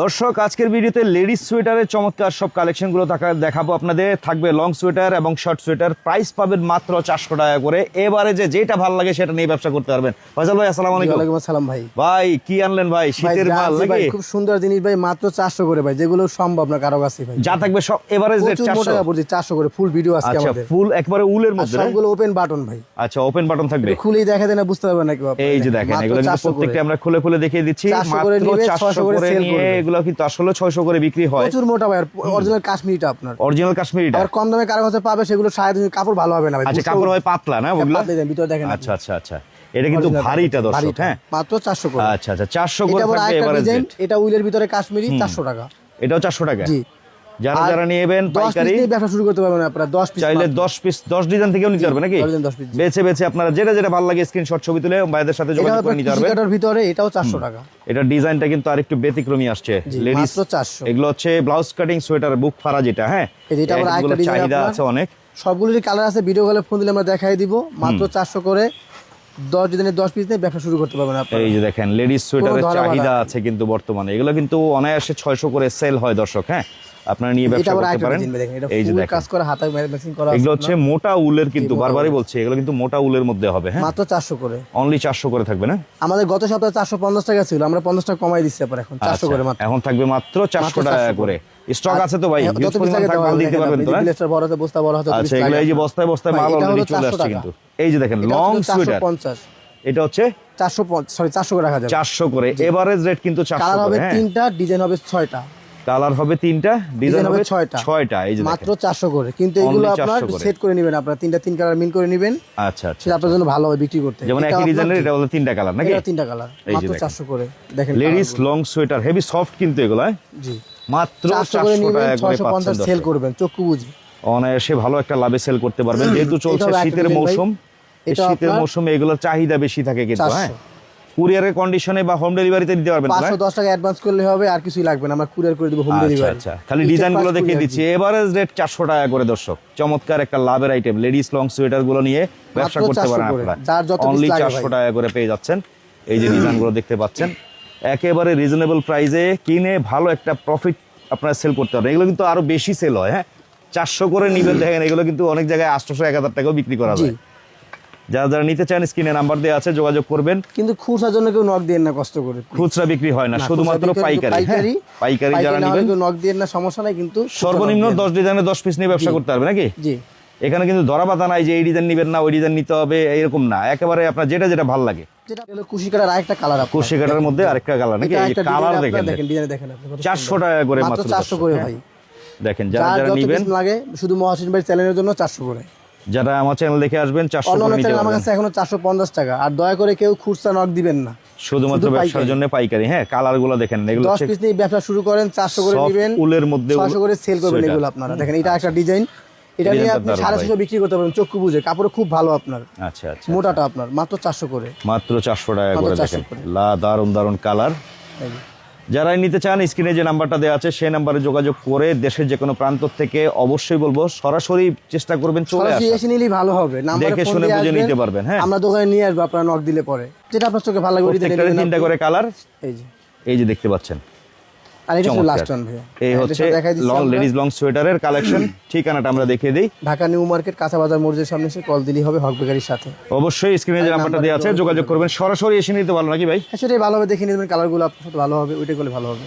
দর্শক আজকের ভিডিওতে লেডিস সোয়েটারের চমৎকার সব কালেকশনগুলো দেখাবো আপনাদের। থাকবে লং সোয়েটার এবং শর্ট সোয়েটার। প্রাইস পাবেন মাত্র চারশো টাকা করে। এবারে যে যেটা ভালো লাগে সেটা নিয়ে ব্যবসা করতে পারবেন। ফয়সাল ভাই আসসালামু আলাইকুম। আসসালাম ভাই। ভাই কি আনলেন ভাই? শীতের মাল নাকি? খুব সুন্দর জিনিস ভাই মাত্র চারশো করে ভাই যেগুলো সম্ভব না কারও কাছে ভাই। যা থাকবে সব এভারেজ রেট চারশো। চারশো করে ফুল ভিডিও আজকে আচ্ছা ফুল একবারে উলের মধ্যে সবগুলো ওপেন বাটন ভাই। আচ্ছা ওপেন বাটন থাকবে। খুলেই দেখা দেয় না বুঝতে পারবেন না এই যে দেখেন এগুলো কিন্তু 400 করে। প্রত্যেকটা আমরা খুলে খুলে দেখিয়ে দিচ্ছি। মাত্র চারশো 600 করে করে নিয়ে করবে। এগুলো কিন্তু আসলে ছয়শো করে বিক্রি হয়। প্রচুর মোটা ভাই অরিজিনাল কাশ্মীরিটা আপনার। অরিজিনাল কাশ্মীরিটা? আর কম দামে কারও কাছে পাবে সেগুলো সাড়ে কাপড় ভালো হবে না ভাই আচ্ছা কাপড় হয় পাতলা না ওগুলো? পাতলাই দেন, ভিতরে দেখেন আচ্ছা আচ্ছা আচ্ছা। এটা কিন্তু ভারীটা দর্শক হ্যাঁ। মাত্র চারশো করে। আচ্ছা আচ্ছা চারশো করে এটা থাকবে এভারেজ এটা উইলের ভিতরে কাশ্মীরি চারশো টাকা। এটাও চারশো টাকা? জি। যারা যারা পিস পাইকারি ব্যবসা শুরু করতে পারবেন আপনারা দশ পিস চাইলে দশ পিস দশ ডিজাইন থেকেও নিতে পারবে নাকি? পিস, বেছে বেছে আপনারা যেটা যেটা ভালো লাগে স্ক্রিনশট ছবি তুলে ভাইদের সাথে যোগাযোগ করে নিতে পারবেন। কৃষিকাটার ভিতরে এটাও চারশো টাকা। এটা ডিজাইনটা কিন্তু আরেকটু ব্যতিক্রমী আসছে। লেডিস মাত্র 400 এগুলো হচ্ছে ব্লাউজ কাটিং সোয়েটার বুক ফাড়া যেটা হ্যাঁ? এটা আবার আরেকটা ডিজাইন চাহিদা আছে অনেক। সবগুলোরই কালার আছে ভিডিও কলে ফোন দিলে আমরা দেখাই দিব। মাত্র চারশো করে দশ দিনের দশ পিস নিয়ে ব্যবসা শুরু করতে পারবেন আপনারা। এই যে দেখেন লেডিস সোয়েটারের চাহিদা আছে কিন্তু বর্তমানে। এগুলো কিন্তু অনায়াসে ছয়শো করে সেল হয় দর্শক হ্যাঁ? আপনারা নিয়ে ব্যবসা করতে পারেন। এই যে দেখেন। কাজ করা হাতে মেশিন করা এগুলো হচ্ছে মোটা উলের কিন্তু বারবারই বলছি এগুলো কিন্তু মোটা উলের মধ্যে হবে হ্যাঁ? মাত্র চারশো করে। অনলি চারশো করে থাকবে না? আমাদের গত সপ্তাহে চারশো পঞ্চাশ টাকা ছিল আমরা পঞ্চাশ টাকা কমাই দিচ্ছি আবার এখন চারশো আচ্ছা, করে মাত্র। এখন থাকবে মাত্র চারশো টাকা করে। স্টক আছে তো ভাই যত পরিমাণ লাগে মাল দিতে পারবেন তো হ্যাঁ? বড় হতে বস্তা বড় হতে আচ্ছা এগুলো এই যে বস্তায় বস্তায় মাল অলরেডি চলে আসছে কিন্তু। এই যে দেখেন লং সোয়েটার এটা হচ্ছে চারশো সরি চারশো করে রাখা যাবে। চারশো করে এভারেজ রেট কিন্তু চারশো কালার হবে হ্যাঁ? তিনটা ডিজাইন হবে ছয়টা। কালার হবে তিনটা ডিজাইন হবে ছয়টা। ছয়টা এই যে মাত্র। চারশো করে। কিন্তু এগুলো আপনার সেট করে নেবেন আপনার। তিনটা তিন কালার মিন করে নেবেন। আচ্ছা আচ্ছা আপনার জন্য ভালো হবে বিক্রি করতে। যেমন একই ডিজাইনের এটা হলো তিনটা কালার নাকি? এটা তিনটা কালার মাত্র। চারশো করে। দেখেন ladies long sweater heavy soft কিন্তু এগুলো হ্যাঁ? জি। মাত্র চারশো করে নেবেন ছয়শো পঞ্চাশ সেল করবেন চক্ষু বুঝি। অনায়াসে ভালো একটা লাভে সেল করতে পারবেন। যেহেতু চলছে শীতের মৌসুম এই শীতের মৌসুমে এগুলোর চাহিদা বেশি থাকে কিন্তু হ্যাঁ? 400 কুরিয়ারের কন্ডিশনে বা হোম ডেলিভারিতে দিতে পারবেন হ্যাঁ? দশ টাকা অ্যাডভান্স করলে হবে আর কিছুই লাগবে না আমরা কুরিয়ার করে দিব হোম ডেলিভারি আচ্ছা। খালি ডিজাইনগুলো দেখিয়ে দিচ্ছি। এভারেজ রেট চারশো টাকা করে দর্শক। চমৎকার একটা লাভের আইটেম লেডিস লং সোয়েটারগুলো নিয়ে ব্যবসা করতে পারেন আপনারা। যার যত piece অনলি লাগে চারশো ভাই। টাকা করে পেয়ে যাচ্ছেন। এই যে ডিজাইনগুলো দেখতে পাচ্ছেন একেবারে রিজনেবল প্রাইসে কিনে ভালো একটা প্রফিট আপনারা সেল করতে পারেন এগুলো কিন্তু আরও বেশি সেল হয় হ্যাঁ? চারশো করে নিবেন দেখেন এগুলো কিন্তু অনেক জায়গায় আটশোশো এক হাজার টাকাও বিক্রি করা যায়। যারা যারা নিতে চান স্ক্রিনে নাম্বার দেওয়া আছে যোগাযোগ করবেন। কিন্তু খুচরার জন্য কেউ নক দিয়ে না কষ্ট করে। খুচরা বিক্রি হয় না শুধুমাত্র পাইকারি হ্যাঁ? পাইকারি। পাইকারি যারা নেবেন নক দিয়ে না সমস্যা নাই কিন্তু সর্বনিম্ন knock দিয়ে দশ ডিজাইনে দশ পিস নিয়ে ব্যবসা করতে পারবে নাকি? জি। এখানে কিন্তু ধরা বাধা নাই যে এই ডিজাইন নিবেন না ওই ডিজাইন নিতে হবে এরকম না। একেবারে আপনার যেটা যেটা ভালো লাগে। যেটা হলো কুশি কাটার আরেকটা কালার আপনার। কুশি কাটার মধ্যে আরেকটা কালার নাকি? এই কালার দেখেন। দেখেন ডিজাইন দেখেন আপনি কত চারশো সুন্দর। টাকা করে মাত্র মাত্র চারশো দর্শক, করে। ভাই। দেখেন যারা যারা নিবেন লাগে শুধু মহাসিন ভাই চ্যানেলের জন্য চারশো করে। যারা আমার চ্যানেল দেখে আসবেন চারশো আমার কাছে এখনও চারশো পঞ্চাশ টাকা। আর দয়া করে কেউ খুচরা নক দিবেন না। শুধুমাত্র শুধু ব্যবসার জন্য পাইকারি। হ্যাঁ কালারগুলো দেখেন এগুলো দশ পিস নিয়ে ব্যবসা শুরু করেন চারশো করে নেবেন উলের মধ্যে করে সেল করবেন এগুলো আপনারা। দেখেন এটা একটা ডিজাইন এটা নিয়ে আপনি দারুণ সাড়ে ছশো বিক্রি করতে পারবেন চক্ষু বুঝে। কাপড় খুব ভালো আপনার। আচ্ছা আচ্ছা মোটাটা আপনার মাত্র চারশো করে। মাত্র চারশো টাকা করে দেখেন। করে। লা দারুণ দারুণ কালার। এই যে। যারা নিতে চান স্ক্রিনে যে নাম্বারটা দেওয়া আছে সেই নাম্বারে যোগাযোগ করে দেশের যে কোনো প্রান্ত থেকে অবশ্যই বলব সরাসরি চেষ্টা করবেন চলে সরাসরি এসে নিলেই ভালো হবে। নাম্বারে দেখে শুনে বুঝে নিতে পারবেন, হ্যাঁ। আমরা দোকানে নিয়ে আসব আপনারা নক দিলে পরে। যেটা আপনার চোখে ভালো লাগবে তিনটা করে কালার। এই যে। এই যে দেখতে পাচ্ছেন। আর এটা লাস্ট ওয়ান ভাইয়া। এই হচ্ছে সব দেখাই দিচ্ছি লং আমরা। লেডিস লং সোয়েটারের কালেকশন ঠিকানাটা আমরা দেখিয়ে দিই। ঢাকা নিউ মার্কেট কাঁচা বাজার মসজিদের সামনে এসে কল দিলেই হবে হক বেকারির সাথে। অবশ্যই স্ক্রিনে যে নাম্বারটা দেওয়া আছে যোগাযোগ করবেন। সরাসরি এসে নিতে ভালো নাকি ভাই? হ্যাঁ সেটাই ভালো হবে দেখে নেবেন কালারগুলো আপনার সাথে ভালো হবে ওইটাই করলে ভালো হবে।